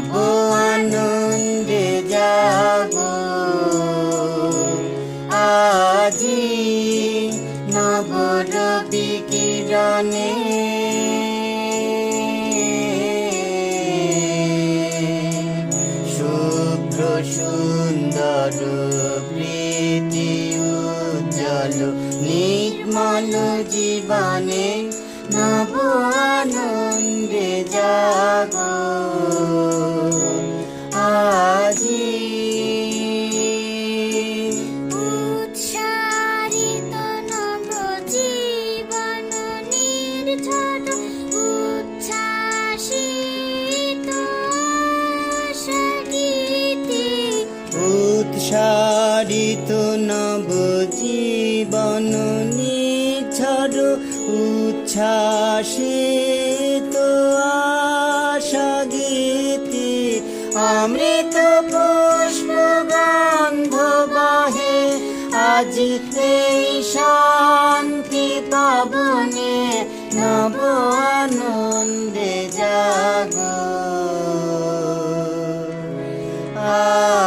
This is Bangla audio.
নব আনন্দে জাগো আজি নব রবি কিরণে শুভ্র সুন্দর প্রীতি উজ্জ্বল নির্মল জীবনে নব আনন্দে জাগো উৎসারিত নব জীবন নিছর উচ্ছ্বাসিত আশা গীতি অমৃত পুষ্প গন্ধ বহে। আজি শান্তি আনন্দে জাগো। আ